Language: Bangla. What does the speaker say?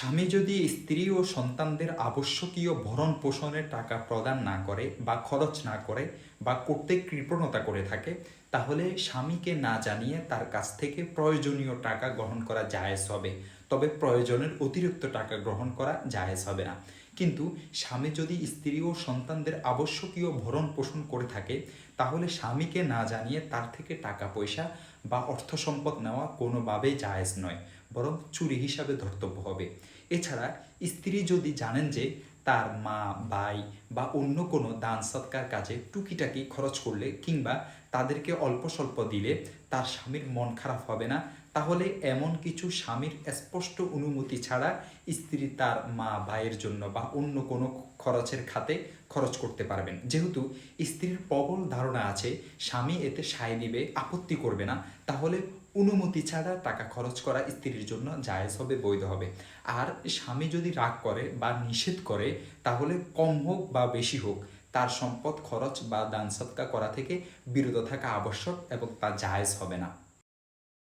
স্বামী যদি স্ত্রী ও সন্তানদের আবশ্যকীয় ভরণ পোষণের টাকা প্রদান না করে বা খরচ না করে বা করতে কৃপণতা করে থাকে, তাহলে স্বামীকে না জানিয়ে তার কাছ থেকে প্রয়োজনীয় টাকা গ্রহণ করা জায়েজ হবে। তবে প্রয়োজনের অতিরিক্ত টাকা গ্রহণ করা জায়েজ হবে না। কিন্তু স্বামী যদি স্ত্রী ও সন্তানদের আবশ্যকীয় ভরণ পোষণ করে থাকে, তাহলে স্বামীকে না জানিয়ে তার থেকে টাকা পয়সা বা অর্থ সম্পদ নেওয়া কোনোভাবেই জায়েজ নয়। বরং চুরি হিসাবে ধর্তব্য হবে। এছাড়া স্ত্রী যদি জানেন যে তার মা, ভাই বা অন্য কোনো দান সৎকার কাজে টুকিটাকি খরচ করলে কিংবা তাদেরকে অল্প স্বল্প দিলে তার স্বামীর মন খারাপ হবে না। তাহলে এমন কিছু স্বামীর স্পষ্ট অনুমতি ছাড়া স্ত্রী তার মা, ভাইয়ের জন্য বা অন্য কোনো খরচের খাতে খরচ করতে পারবেন। যেহেতু স্ত্রীর প্রবল ধারণা আছে, স্বামী এতে সায় দিবে, আপত্তি করবে না। তাহলে অনুমতি ছাড়া টাকা খরচ করা স্ত্রীর জন্য জায়েজ হবে, বৈধ হবে। আর স্বামী যদি রাগ করে বা নিষেধ করে, তাহলে কম হোক বা বেশি হোক তার সম্পদ, খরচ বা দান সৎকা করা থেকে বিরত থাকা আবশ্যক এবং তা জায়েজ হবে না।